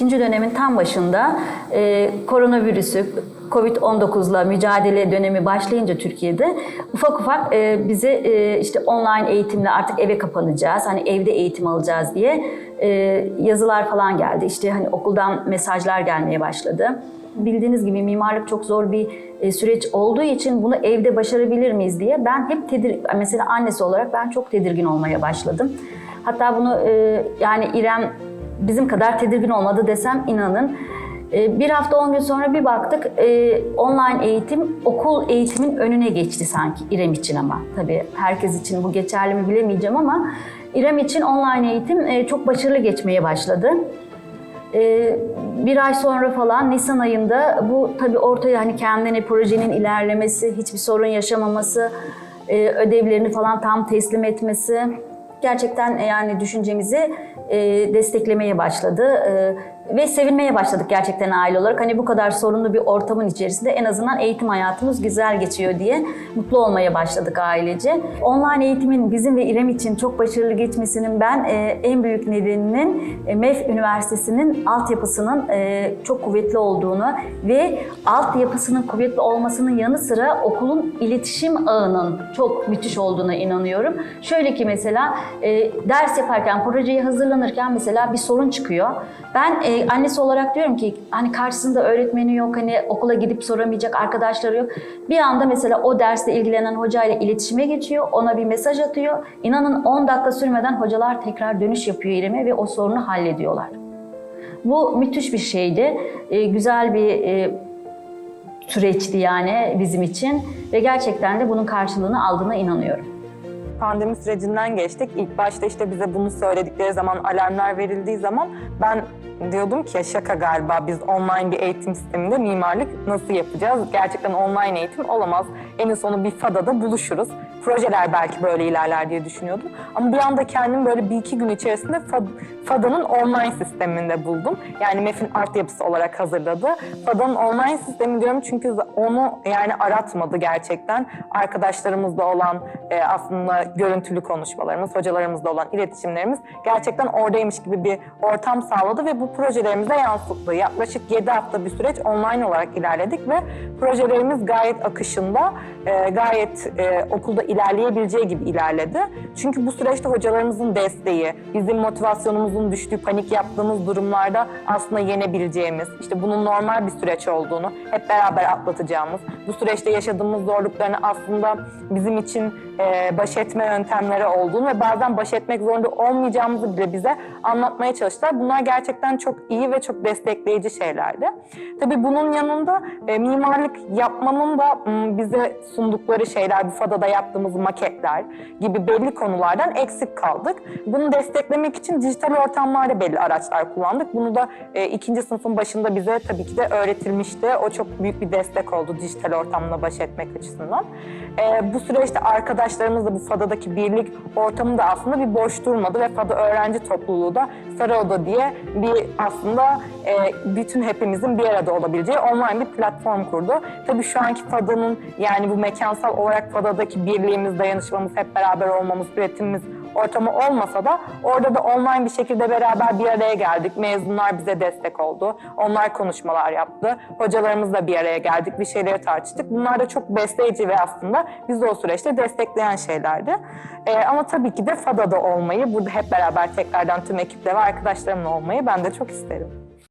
ikinci dönemin tam başında e, koronavirüsü, Covid-19'la mücadele dönemi başlayınca Türkiye'de ufak ufak e, bize e, işte online eğitimle artık eve kapanacağız, hani evde eğitim alacağız diye e, yazılar falan geldi. İşte hani okuldan mesajlar gelmeye başladı. Bildiğiniz gibi mimarlık çok zor bir e, süreç olduğu için bunu evde başarabilir miyiz diye ben hep tedir mesela annesi olarak ben çok tedirgin olmaya başladım. Hatta bunu e, yani İrem bizim kadar tedirgin olmadı desem inanın. E, Bir hafta 10 gün sonra bir baktık e, online eğitim okul eğitimin önüne geçti sanki İrem için ama. Tabii herkes için bu geçerli mi bilemeyeceğim ama İrem için online eğitim e, çok başarılı geçmeye başladı. Ee, bir ay sonra falan Nisan ayında bu tabii ortaya hani kendine projenin ilerlemesi, hiçbir sorun yaşamaması, e, ödevlerini falan tam teslim etmesi gerçekten e, yani düşüncemizi e, desteklemeye başladı. E, ve sevinmeye başladık gerçekten aile olarak. Hani bu kadar sorunlu bir ortamın içerisinde en azından eğitim hayatımız güzel geçiyor diye mutlu olmaya başladık ailece. Online eğitimin bizim ve İrem için çok başarılı geçmesinin ben e, en büyük nedeninin e, MEF Üniversitesi'nin altyapısının e, çok kuvvetli olduğunu ve altyapısının kuvvetli olmasının yanı sıra okulun iletişim ağının çok müthiş olduğuna inanıyorum. Şöyle ki mesela ders yaparken, projeye hazırlanırken mesela bir sorun çıkıyor. Ben annesi olarak diyorum ki hani karşısında öğretmeni yok, hani okula gidip soramayacak arkadaşları yok. Bir anda mesela o derste ilgilenen hocayla iletişime geçiyor, ona bir mesaj atıyor. İnanın 10 dakika sürmeden hocalar tekrar dönüş yapıyor İrem'e ve o sorunu hallediyorlar. Bu müthiş bir şeydi. E, güzel bir e, süreçti yani bizim için ve gerçekten de bunun karşılığını aldığına inanıyorum. Pandemi sürecinden geçtik. İlk başta işte bize bunu söyledikleri zaman, alarmlar verildiği zaman ben diyordum ki "Ya şaka galiba biz online bir eğitim sisteminde mimarlık nasıl yapacağız? Gerçekten online eğitim olamaz. En sonu bir FADA'da buluşuruz. Projeler belki böyle ilerler diye düşünüyordum. Ama bir anda kendimi böyle bir iki gün içerisinde FA- FADA'nın online sisteminde buldum. Yani MEF'in altyapısı olarak hazırladı. FADA'nın online sistemi diyorum çünkü onu yani aratmadı gerçekten. Arkadaşlarımızla olan e, aslında görüntülü konuşmalarımız, hocalarımızla olan iletişimlerimiz gerçekten oradaymış gibi bir ortam sağladı ve bu projelerimize yansıttı. Yaklaşık 7 hafta bir süreç online olarak ilerledik ve projelerimiz gayet akışında, e, gayet e, okulda ilerleyebileceği gibi ilerledi. Çünkü bu süreçte hocalarımızın desteği, bizim motivasyonumuzun düştüğü, panik yaptığımız durumlarda aslında yenebileceğimiz, işte bunun normal bir süreç olduğunu hep beraber atlatacağımız, bu süreçte yaşadığımız zorluklarını aslında bizim için e, baş etme yöntemleri olduğunu ve bazen baş etmek zorunda olmayacağımızı bile bize anlatmaya çalıştılar. Bunlar gerçekten çok iyi ve çok destekleyici şeylerdi. Tabii bunun yanında e, mimarlık yapmanın da bize sundukları şeyler, bu FADA'da yaptığımız maketler gibi belli konulardan eksik kaldık. Bunu desteklemek için dijital ortamlarda belli araçlar kullandık. Bunu da e, ikinci sınıfın başında bize tabii ki de öğretilmişti. O çok büyük bir destek oldu dijital ortamla baş etmek açısından. E, bu süreçte arkadaşlarımızla bu FADA'daki birlik ortamı da aslında bir boş durmadı ve FADA öğrenci topluluğu da Sarı Oda diye bir aslında e, bütün hepimizin bir arada olabileceği online bir platform kurdu. Tabii şu anki FADA'nın yani bu mekansal olarak FADA'daki birliğimiz, dayanışmamız, hep beraber olmamız, üretimimiz ortamı olmasa da orada da online bir şekilde beraber bir araya geldik. Mezunlar bize destek oldu. Onlar konuşmalar yaptı. Hocalarımızla bir araya geldik. Bir şeyleri tartıştık. Bunlar da çok besleyici ve aslında bizi o süreçte destekleyen şeylerdi. Ee, ama tabii ki de FADA'da olmayı, burada hep beraber tekrardan tüm ekiple ve arkadaşlarımla olmayı ben de çok isterim.